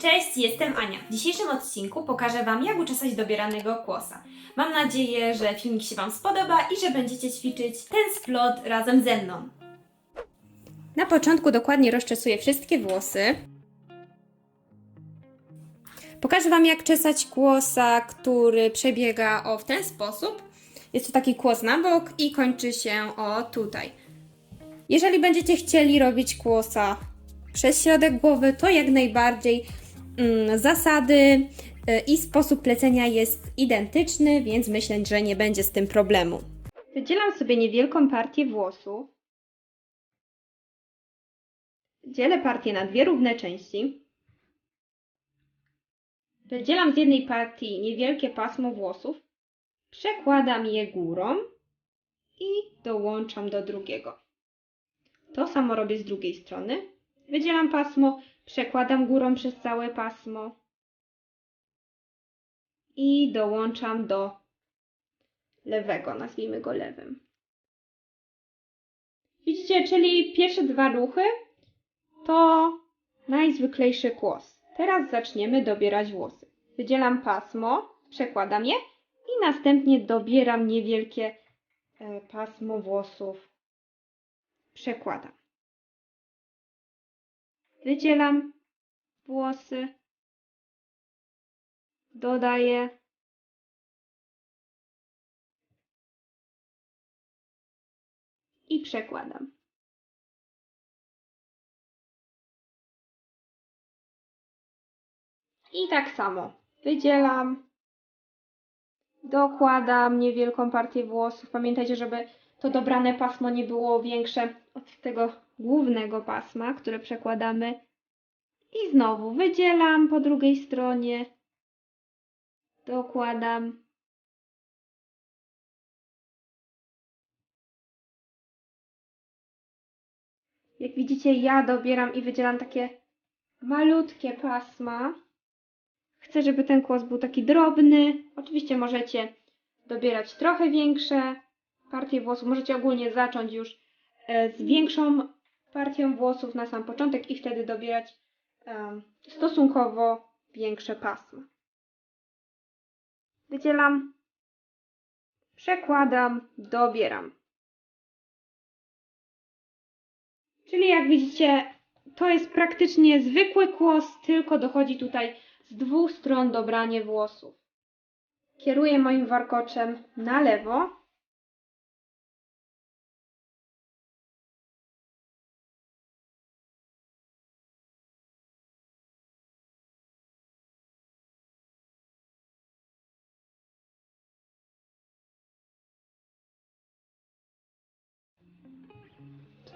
Cześć, jestem Ania. W dzisiejszym odcinku pokażę Wam, jak uczesać dobieranego kłosa. Mam nadzieję, że filmik się Wam spodoba i że będziecie ćwiczyć ten splot razem ze mną. Na początku dokładnie rozczesuję wszystkie włosy. Pokażę Wam, jak czesać kłosa, który przebiega o w ten sposób. Jest to taki kłos na bok i kończy się o tutaj. Jeżeli będziecie chcieli robić kłosa przez środek głowy, to jak najbardziej zasady y, i sposób plecenia jest identyczny, więc myślę, że nie będzie z tym problemu. Wydzielam sobie niewielką partię włosu. Dzielę partię na dwie równe części. Wydzielam z jednej partii niewielkie pasmo włosów. Przekładam je górą i dołączam do drugiego. To samo robię z drugiej strony. Wydzielam pasmo, przekładam górą przez całe pasmo i dołączam do lewego, nazwijmy go lewym. Widzicie, czyli pierwsze dwa ruchy to najzwyklejszy kłos. Teraz zaczniemy dobierać włosy. Wydzielam pasmo, przekładam je i następnie dobieram niewielkie e, pasmo włosów. Przekładam. Wydzielam włosy, dodaję i przekładam. I tak samo wydzielam, dokładam niewielką partię włosów. Pamiętajcie, żeby to dobrane pasmo nie było większe od tego głównego pasma, które przekładamy. I znowu wydzielam po drugiej stronie, dokładam. Jak widzicie, ja dobieram i wydzielam takie malutkie pasma. Chcę, żeby ten kłos był taki drobny. Oczywiście możecie dobierać trochę większe partie włosów. Możecie ogólnie zacząć już e, z większą partią włosów na sam początek i wtedy dobierać em, stosunkowo większe pasma. Wydzielam, przekładam, dobieram. Czyli jak widzicie, to jest praktycznie zwykły kłos, tylko dochodzi tutaj z dwóch stron dobranie włosów. Kieruję moim warkoczem na lewo.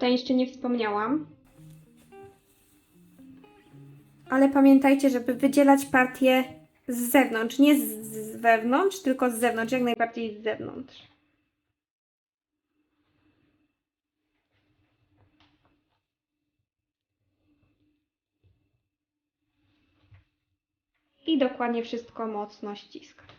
Tutaj jeszcze nie wspomniałam. Ale pamiętajcie, żeby wydzielać partię z zewnątrz, nie z, z wewnątrz, tylko z zewnątrz, jak najbardziej z zewnątrz. I dokładnie wszystko mocno ściskam.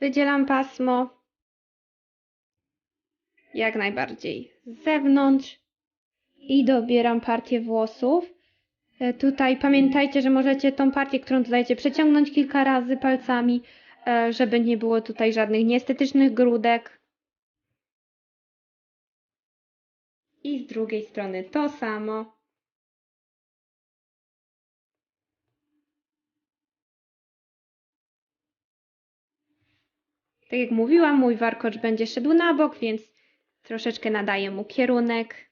Wydzielam pasmo jak najbardziej z zewnątrz i dobieram partię włosów. E, Tutaj pamiętajcie, że możecie tą partię, którą dodajecie, przeciągnąć kilka razy palcami, e, żeby nie było tutaj żadnych nieestetycznych grudek. I z drugiej strony to samo. Tak jak mówiłam, mój warkocz będzie szedł na bok, więc troszeczkę nadaję mu kierunek.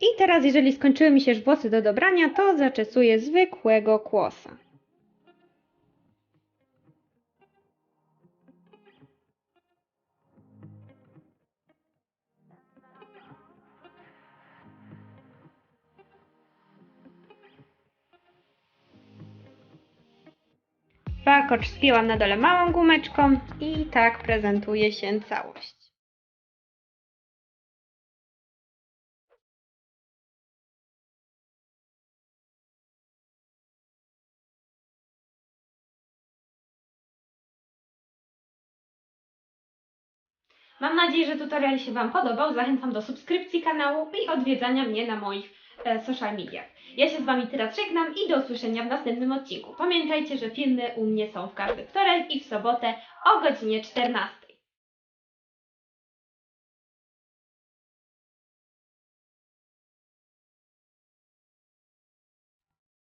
I teraz, jeżeli skończyły mi się już włosy do dobrania, to zaczesuję zwykłego kłosa. Warkocz spięłam na dole małą gumeczką i tak prezentuje się całość. Mam nadzieję, że tutorial się Wam podobał. Zachęcam do subskrypcji kanału i odwiedzania mnie na moich e, social mediach. Ja się z Wami teraz żegnam i do usłyszenia w następnym odcinku. Pamiętajcie, że filmy u mnie są w każdy wtorek i w sobotę o godzinie 14.